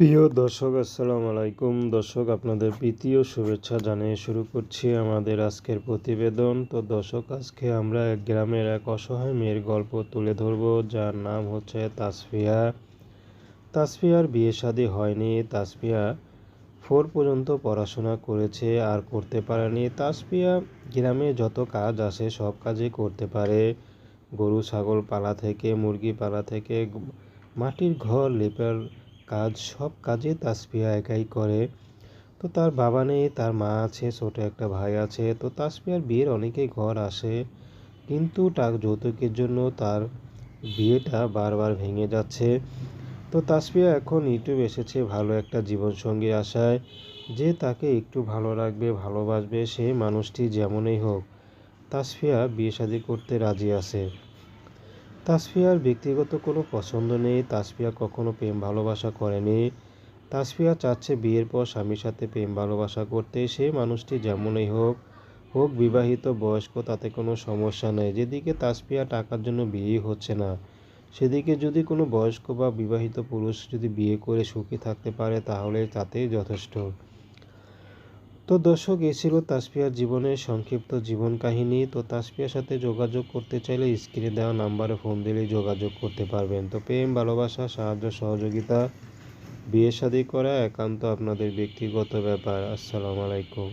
প্রিয় দর্শক, আসসালামু আলাইকুম। দর্শক, আপনাদের প্রীতি ও শুভেচ্ছা জানিয়ে শুরু করছি আমাদের আজকের প্রতিবেদন। তো দর্শক, আজকে আমরা এক গ্রামের এক অসহায় মেয়ের গল্প তুলে ধরব, যার নাম হচ্ছে তাসফিয়া। তাসফিয়ার বিয়ে শাদী হয়নি। তাসফিয়া ফোর পর্যন্ত পড়াশোনা করেছে, আর করতে পারেনি। তাসফিয়া গ্রামে যত কাজ আসে, সব কাজই করতে পারে। গরু, ছাগল পালা থেকে, মুরগি পালা থেকে, মাটির ঘর, লেপার কাজ, সব কাজে তাসফিয়া একাই করে। তো তার বাবা নেই, তার মা আছে, ছোট একটা ভাই আছে। তো তাসফিয়ার বিয়ের অনেকেই ঘর আসে। কিন্তু টাক যৌতুকের জন্য তার বিয়েটা বারবার ভেঙে যাচ্ছে। তো তাসফিয়া এখন ইউটিউব এসেছে ভালো একটা জীবনসঙ্গী আশায় যে তাকে একটু ভালো রাখবে, ভালোবাসবে সেই মানুষটি যেমনই হোক। তাসফিয়া বিয়ে শাদী করতে রাজি আছে। তাসফিয়ার ব্যক্তিগত কোনো পছন্দ নেই। তাসফিয়া কখনো প্রেম ভালোবাসা করেনি। তাসফিয়া চাচ্ছে বিয়ের পর স্বামীর সাথে প্রেম ভালোবাসা করতে। সে মানুষটি যেমনই হোক হোক বিবাহিত, বয়স্ক, তাতে কোনো সমস্যা নেই। যেদিকে তাসফিয়া টাকার জন্য বিয়ে হচ্ছে না, সেদিকে যদি কোনো বয়স্ক বা বিবাহিত পুরুষ যদি বিয়ে করে সুখী থাকতে পারে, তাহলে তাতেই যথেষ্ট। তো দর্শক, এ ছিল তাসফিয়ার জীবনের সংক্ষিপ্ত জীবন কাহিনী। তো তাসফিয়ার সাথে যোগাযোগ করতে চাইলে স্ক্রিনে দেওয়া নাম্বারে ফোন দিলেই যোগাযোগ করতে পারবেন। তো প্রেম, ভালোবাসা, সাহায্য, সহযোগিতা, বিয়ে শাদী করা একান্ত আপনাদের ব্যক্তিগত ব্যাপার। আসসালামু আলাইকুম।